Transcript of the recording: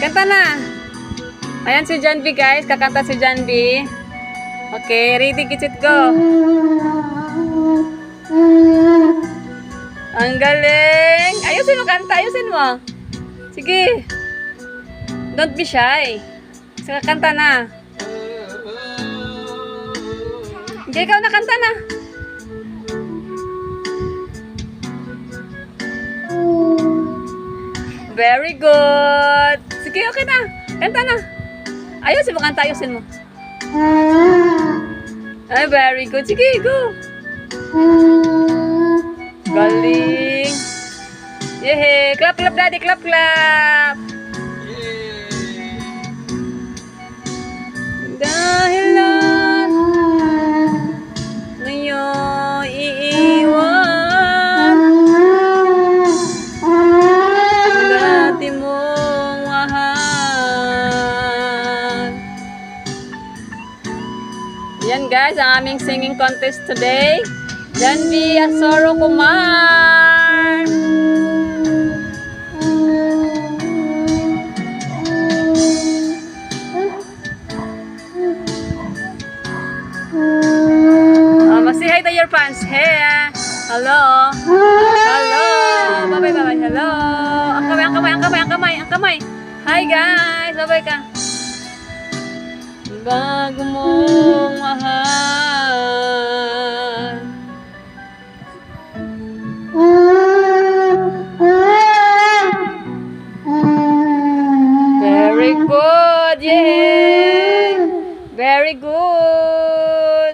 Kanta na. Ayan si John B guys. Kakanta si John B. Okay, ready, kitsit, go. Ang galing. Ayusin mo kanta, ayusin mo. Sige. Don't be shy. Sige, kanta na. Sige, ikaw na kanta na. Very good. Sige, okay na. Kanta na. Ayusin mo, kanta, ayusin mo. Ay, very good. Sige, go. Galing. Yehe. Clap, clap, daddy. Clap, clap. Yan guys, ang aming singing contest today. Janvi Asoro Kumar. Um, say hi to your fans. Hey, ah. hello. Hello. Bye-bye, bye-bye. Hello. Ang kamay, ang kamay, ang kamay, ang kamay, ang kamay. Hi guys. Bye-bye ka. Bago Very good, yeah.